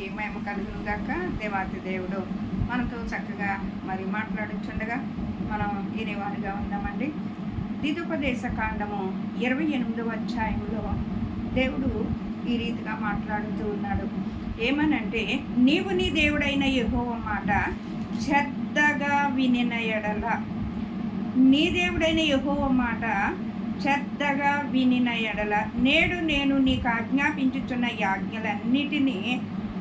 నామానికి మేము దేవాతి దేవుడు మనతో చక్కగా మరి మాట్లాడుచుండగా మనం వినేవారుగా ఉందామండి దిదుపదేశ కాండము ఇరవై ఎనిమిదవ అధ్యాయంలో దేవుడు ఈ రీతిగా మాట్లాడుతూ ఉన్నాడు. ఏమనంటే నీవు నీ దేవుడైన యహోవ మాట శ్రద్ధగా వినిన ఎడల. నీ దేవుడైన యహోవ మాట శ్రద్ధగా వినిన ఎడల. నేడు నేను నీకు ఆజ్ఞాపించుచున్న యాజ్ఞలన్నిటినీ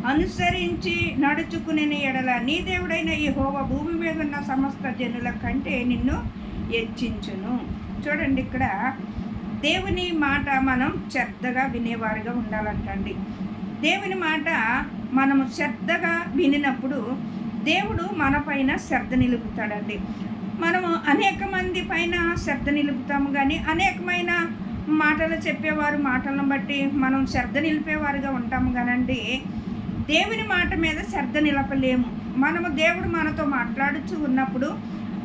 అనుసరించి నడుచుకునే ఎడల నీ దేవుడైన ఈ హోవ భూమి మీద ఉన్న సమస్త జనుల కంటే నిన్ను హెచ్చించును చూడండి ఇక్కడ దేవుని మాట మనం శ్రద్ధగా వినేవారుగా ఉండాలంటండి. దేవుని మాట మనము శ్రద్ధగా వినినప్పుడు దేవుడు మన పైన శ్రద్ధ నిలుపుతాడండి. మనము అనేక మంది పైన శ్రద్ధ నిలుపుతాము కానీ అనేకమైన మాటలు చెప్పేవారు మాటలను బట్టి మనం శ్రద్ధ నిలిపేవారుగా ఉంటాము కానండి దేవుని మాట మీద శ్రద్ధ నిలపలేము. మనము దేవుడు మనతో మాట్లాడుచు ఉన్నప్పుడు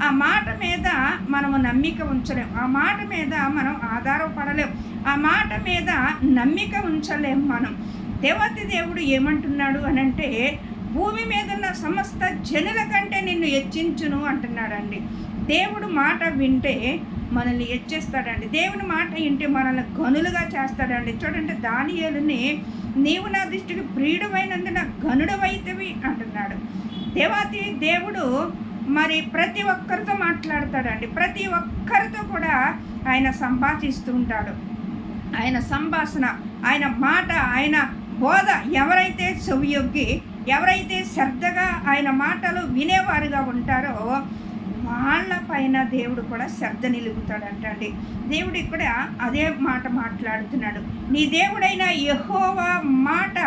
ఆ మాట మీద మనము నమ్మిక ఉంచలేము ఆ మాట మీద మనం ఆధారపడలేము ఆ మాట మీద నమ్మిక ఉంచలేము మనం. దేవతి దేవుడు ఏమంటున్నాడు అని అంటే భూమి మీద ఉన్న సమస్త జనుల కంటే నిన్ను హెచ్చించును అంటున్నాడండి. దేవుడు మాట వింటే మనల్ని హెచ్చిస్తాడండి. దేవుని మాట వింటే మనల్ని గనులుగా చేస్తాడండి. చూడండి దానియేలుని నీవు నా దృష్టికి ప్రియుడమైనందున గనుడవైతవి అంటున్నాడు. దేవాతి దేవుడు మరి ప్రతి ఒక్కరితో మాట్లాడతాడండి. ప్రతి ఒక్కరితో కూడా ఆయన సంభాషిస్తూ ఉంటాడు. ఆయన సంభాషణ ఆయన మాట ఆయన బోధ ఎవరైతే చెవియొగ్గి ఎవరైతే శ్రద్ధగా ఆయన మాటలు వినేవారుగా ఉంటారో వాళ్ళ పైన దేవుడు కూడా శ్రద్ధ నిలుపుతాడంటండి. దేవుడు ఇక్కడ అదే మాట మాట్లాడుతున్నాడు. నీ దేవుడైన యహోవా మాట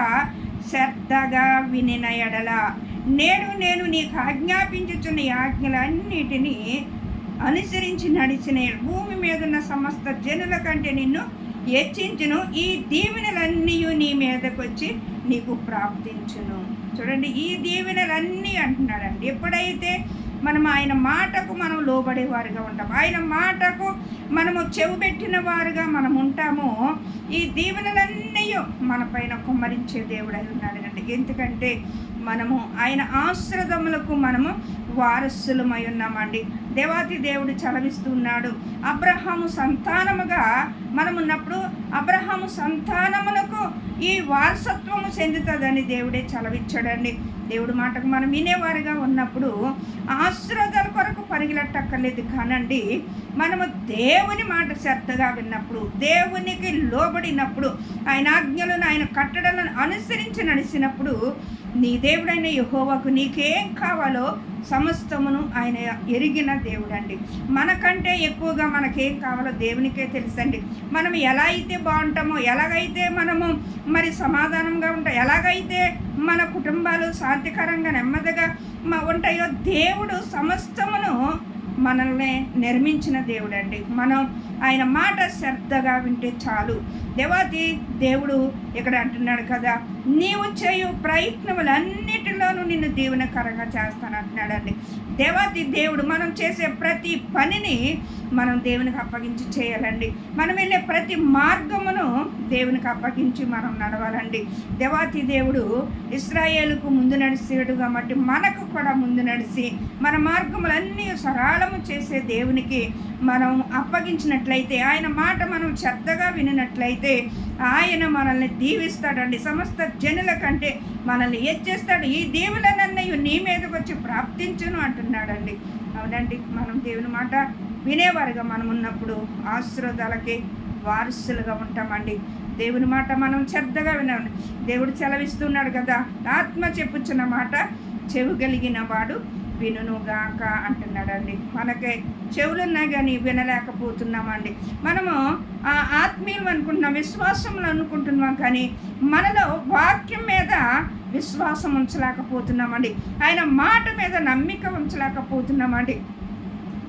శ్రద్ధగా వినిన ఎడల నేడు నేను నీకు ఆజ్ఞాపించుచున్న ఆజ్ఞలన్నిటినీ అనుసరించి నడిచిన భూమి మీద ఉన్న సమస్త జనుల కంటే నిన్ను హెచ్చించును. ఈ దీవెనలన్నీ నీ మీదకొచ్చి నీకు ప్రాప్తించును. చూడండి ఈ దీవెనలన్నీ అంటున్నాడండి. ఎప్పుడైతే మనం ఆయన మాటకు మనం లోబడేవారుగా ఉంటాం. ఆయన మాటకు మనము చెవుబెట్టిన వారుగా మనం ఉంటామో ఈ దీవెనలన్నీ మన పైన కుమ్మరించే దేవుడై ఉన్నాడు అండి ఎందుకంటే మనము ఆయన ఆశ్రదములకు మనము వారసులమై ఉన్నామండి. దేవాతి దేవుడు చలవిస్తున్నాడు. అబ్రహాము సంతానముగా మనమున్నప్పుడు అబ్రహాము సంతానమునకు ఈ వారసత్వము చెందుతుందని దేవుడే చలవిచ్చాడండి. దేవుడి మాటకు మనం వినేవారుగా ఉన్నప్పుడు ఆశ్రదాల కొరకు పరిగిలట్టక్కర్లేదు కానండి మనము దేవుని మాట శ్రద్ధగా విన్నప్పుడు దేవునికి లోబడినప్పుడు ఆయన ఆజ్ఞలను ఆయన కట్టడలను అనుసరించి నడిచినప్పుడు నీ దేవుడైన యహోవాకు నీకేం కావాలో సమస్తమును ఆయన ఎరిగిన దేవుడండి. మనకంటే ఎక్కువగా మనకేం కావాలో దేవునికే తెలుసండి. మనం ఎలా అయితే బాగుంటామో ఎలాగైతే మనము మరి సమాధానంగా ఉంటాం ఎలాగైతే మన కుటుంబాలు శాంతికరంగా నెమ్మదిగా ఉంటాయో దేవుడు సమస్తమును మనల్ని నిర్మించిన దేవుడండి. మనం ఆయన మాట శ్రద్ధగా వింటే చాలు. దేవాతి దేవుడు ఇక్కడ అంటున్నాడు కదా నీవు చేయు ప్రయత్నములన్నిటిలోనూ నిన్ను దీవెనకరంగా చేస్తానంటున్నాడండి దేవాతి దేవుడు మనం చేసే ప్రతి పనిని మనం దేవునికి అప్పగించి చేయాలండి. మనం వెళ్ళే ప్రతి మార్గమును దేవునికి అప్పగించి మనం నడవాలండి. దేవాతి దేవుడు ఇస్రాయేలుకు ముందు నడిచేడు కాబట్టి మనకు కూడా ముందు నడిచి మన మార్గములన్నీ సరళము చేసే దేవునికి మనం అప్పగించినట్లయితే ఆయన మాట మనం శ్రద్ధగా వినినట్లయితే ఆయన మనల్ని దీవిస్తాడండి. సమస్త జనుల కంటే మనల్ని హెచ్చేస్తాడు ఈ దేవులనన్నయ్య నీ మీద వచ్చి ప్రాప్తించను అంటున్నాడండి. అవునండి మనం దేవుని మాట వినేవారుగా మనం ఉన్నప్పుడు ఆశ్రదాలకి వారసులుగా ఉంటామండి. దేవుని మాట మనం శ్రద్ధగా వినాలి. దేవుడు సెలవిస్తున్నాడు కదా ఆత్మ చెప్పుచున్న మాట చెవు కలిగిన వాడు వినుగాక అంటున్నాడండి. మనకి చెవులున్నా కానీ వినలేకపోతున్నామండి. మనము ఆ అనుకుంటున్నాం విశ్వాసంలో అనుకుంటున్నాం కానీ మనలో వాక్యం మీద విశ్వాసం ఉంచలేకపోతున్నామండి. ఆయన మాట మీద నమ్మిక ఉంచలేకపోతున్నామండి.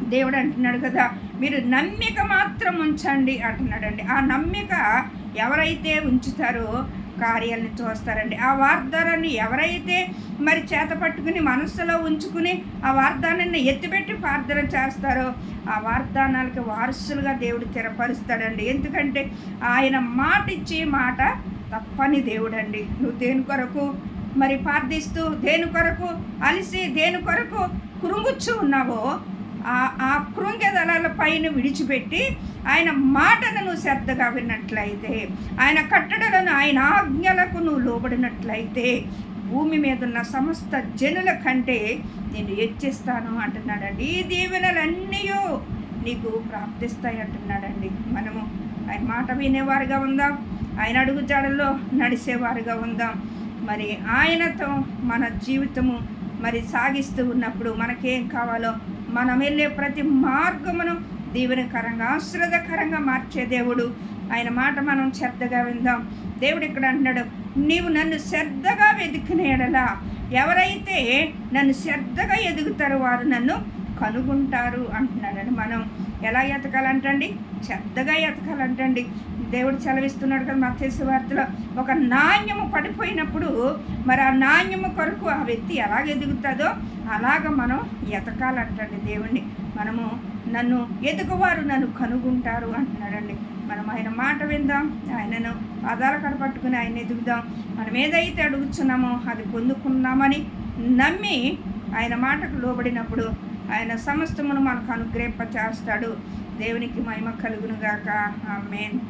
దేవుడు అంటున్నాడు కదా మీరు నమ్మిక మాత్రం ఉంచండి అంటున్నాడండి. ఆ నమ్మిక ఎవరైతే ఉంచుతారో కార్యాలను చూస్తారండి. ఆ వాగ్దానాన్ని ఎవరైతే మరి చేత పట్టుకుని మనస్సులో ఉంచుకుని ఆ వాగ్దానాన్ని ఎత్తిపెట్టి ప్రార్థన చేస్తారో ఆ వాగ్దానాలకి వారసులుగా దేవుడు స్థిరపరుస్తాడండి. ఎందుకంటే ఆయన మాట ఇచ్చి మాట తప్పని దేవుడండి. నువ్వు దేని కొరకు? మరి ప్రార్థిస్తూ దేని కొరకు? అలిసి దేని కొరకు కృంగుచ్చు ఉన్నావో ఆ ఆ కృంగెదల పైన విడిచిపెట్టి ఆయన మాటను నువ్వు శ్రద్ధగా విన్నట్లయితే ఆయన కట్టడలను ఆయన ఆజ్ఞలకు నువ్వు లోబడినట్లయితే భూమి మీద ఉన్న సమస్త జనుల కంటే నేను హెచ్చిస్తాను అంటున్నాడండి. ఈ దీవెనలన్నీ నీకు ప్రాప్తిస్తాయి అంటున్నాడండి. మనము ఆయన మాట వినేవారుగా ఉందాం. ఆయన అడుగుజాడల్లో నడిచేవారుగా ఉందాం. మరి ఆయనతో మన జీవితము మరి సాగిస్తూ ఉన్నప్పుడు మనకేం కావాలో మనం వెళ్ళే ప్రతి మార్గమును దీవెనకరంగా ఆశ్రదకరంగా మార్చే దేవుడు. ఆయన మాట మనం శ్రద్ధగా విందాం. దేవుడు ఇక్కడ అంటున్నాడు నీవు నన్ను శ్రద్ధగా వెతికిన ఎడలా ఎవరైతే నన్ను శ్రద్ధగా ఎదుగుతారో వారు నన్ను కనుగొంటారు అంటున్నాడని మనం. ఎలా ఎతకాలంటండి? శ్రద్ధగా ఎతకాలంటండి. దేవుడు చలవిస్తున్నాడు కదా మత్స్య వార్తలో. ఒక నాణ్యము పడిపోయినప్పుడు మరి ఆ నాణ్యము కొరకు ఆ వ్యక్తి ఎలాగ ఎదుగుతుందో అలాగ మనం ఎతకాలంటండి దేవుణ్ణి. మనము నన్ను ఎదుగువారు నన్ను కనుగొంటారు అంటున్నాడండి. మనం ఆయన మాట విందాం ఆయనను పాదాల కడపట్టుకుని ఆయన ఎదుగుదాం. మనం ఏదైతే అడుగుతున్నామో అది పొందుకున్నామని నమ్మి ఆయన మాటకు లోబడినప్పుడు ఆయన సమస్తమును మనకు అనుగ్రహింప చేస్తాడు దేవునికి మహిమ కలుగునుగాక. ఆమెన్.